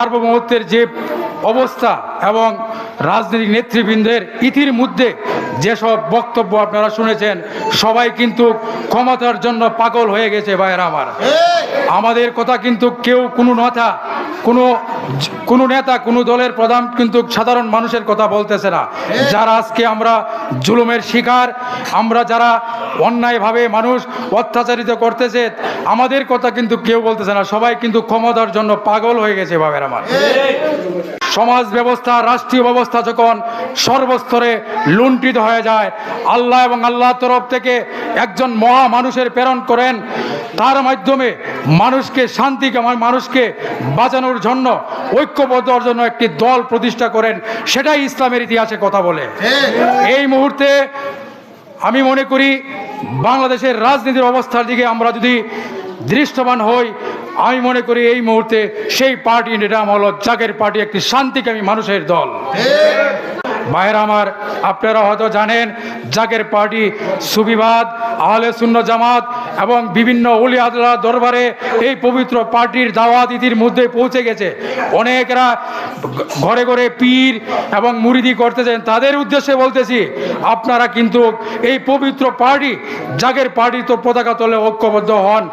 সার্বভৌমত্বের যে অবস্থা এবং রাজনৈতিক নেতৃবৃন্দের ইতির মধ্যে যেসব বক্তব্য আপনারা শুনেছেন সবাই কিন্তু ক্ষমতার জন্য পাগল হয়ে গেছে ভাইয়েরা আমার। আমাদের কথা কিন্তু কেউ কোনো নেতা কোনো কোনো নেতা, কোনো দলের প্রধান কিন্তু সাধারণ মানুষের কথা বলতেছে না। যারা আজকে আমরা জুলুমের শিকার, আমরা যারা অন্যায়ভাবে মানুষ অত্যাচারিত করতেছে, আমাদের কথা কিন্তু কেউ বলতেছে না। সবাই কিন্তু ক্ষমতার জন্য পাগল হয়ে গেছে ভাবের আমার। সমাজ ব্যবস্থা, রাষ্ট্রীয় ব্যবস্থা যখন সর্বস্তরে লুণ্ঠিত হয়ে যায়, আল্লাহ এবং আল্লাহর তরফ থেকে একজন মহা মানুষের প্রেরণ করেন তার মাধ্যমে মানুষকে শান্তিকে মানুষকে বাঁচানোর জন্য, ঐক্যবদ্ধ জন্য একটি দল প্রতিষ্ঠা করেন, সেটাই ইসলামের ইতিহাসে কথা বলে। এই মুহূর্তে আমি মনে করি, বাংলাদেশের রাজনীতির অবস্থার দিকে আমরা যদি দৃষ্টবান হই, আমি মনে করি এই মুহূর্তে সেই পার্টি নাম হলো জাগের পার্টি, একটি শান্তিকামী মানুষের দল। ভাইয়ের আমার, আপনারা হয়তো জানেন, জাগের পার্টি সুবিবাদ, আহলে শূন্য জামাত এবং বিভিন্ন উলি আদলা দরবারে এই পবিত্র পার্টির দাওয়াত ইতির মধ্যে পৌঁছে গেছে। অনেকরা ঘরে ঘরে পীর এবং মুরিদি করতেছেন। তাদের উদ্দেশ্যে বলতেছি, আপনারা কিন্তু এই পবিত্র পার্টি, জাগের পার্টি তো পতাকা তলে ঐক্যবদ্ধ হন।